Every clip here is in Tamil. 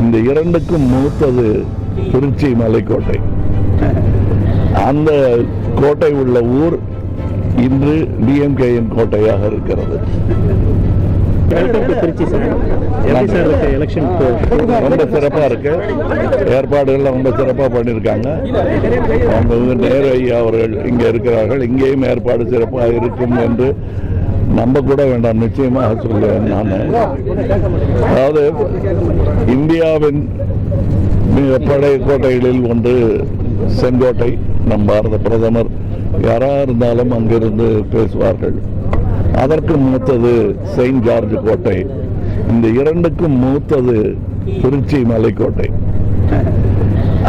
இந்த இரண்டுக்கும் மூத்தது திருச்சி மலைக்கோட்டை. அந்த கோட்டை உள்ள ஊர் இன்று டிஎம்கேயின் கோட்டையாக இருக்கிறது. ரொம்ப சிறப்பா இருக்கு. ஏற்பாடுகள்லாம் ரொம்ப சிறப்பா பண்ணியிருக்காங்க. அவங்க நேரு ஐயா அவர்கள் இங்க இருக்கிறார்கள். இங்கேயும் ஏற்பாடு சிறப்பாக இருக்கும் என்று நம்ப கூட வேண்டாம் நிச்சயமாக சொல்லுவேன் நான் அதாவது இந்தியாவின் மிக பழைய கோட்டைகளில் ஒன்று செங்கோட்டை நம் பாரத பிரதமர் யாரா இருந்தாலும் அங்கிருந்து பேசுவார்கள். அதற்கு மூத்தது செயின்ட் ஜார்ஜ் கோட்டை. இந்த இரண்டுக்கும் மூத்தது திருச்சி மலைக்கோட்டை.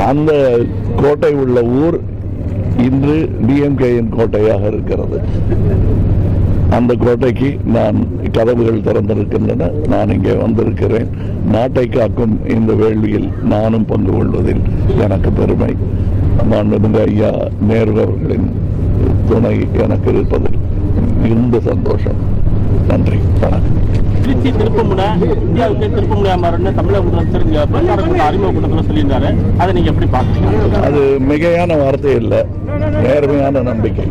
அந்த கோட்டை உள்ள ஊர் இன்று டிஎம்கேயின் கோட்டையாக இருக்கிறது. அந்த கோட்டைக்கு நான் கதவுகள் திறந்திருக்கின்றன. நான் இங்கே வந்திருக்கிறேன். நாட்டை காக்கும் இந்த வேள்வியில் நானும் பங்கு கொள்வதில் எனக்கு பெருமை. மாண்புமிகு ஐயா நேரு அவர்களின் துணை எனக்கு இருப்பதில் மிகுந்த சந்தோஷம். நன்றி. வணக்கம். திருச்சி திருப்பமுனை இந்தியாவுக்கு திருப்பமுனையா மாறுன்னு தமிழக முதலமைச்சர் பிரச்சார கூட்டம் அறிமுக கூட்டத்தில் சொல்லியிருந்தாரு. அதை நீங்க எப்படி பாக்குறீங்க அது மிகையான வார்த்தை இல்லை. நேர்மையான நம்பிக்கை.